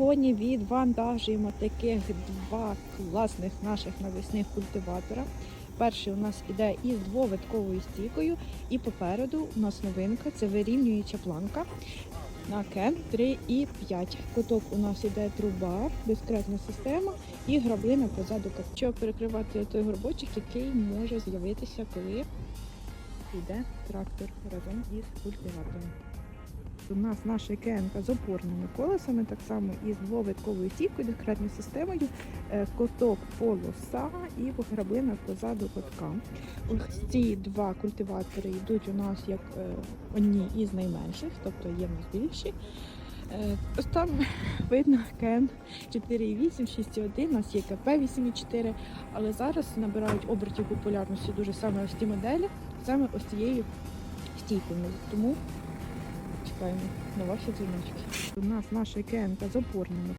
Сьогодні відвантажуємо таких два класних наших навісних культиватора. Перший у нас іде із двовитковою стійкою, і попереду у нас новинка це вирівнююча планка на кен 3 і 5. Куток у нас іде труба, дискретна система і граблина позаду, щоб перекривати той горбочок, який може з'явитися, коли йде трактор разом із культиватором. У нас наша КНК з опорними колесами, так само із двовитковою стійкою, дискретною системою, е, коток полоса і граблина позаду котка. Ось ці два культиватори йдуть у нас як е, одні із найменших, тобто є в нас більші. Е, Ось там видно КН 4.8, 6.1, у нас є КП 8.4, але зараз набирають обертів популярності дуже саме ось ці моделі, саме ось цією стійкою. Тому чекаємо на ваші дзвіночки. У нас наша КНК з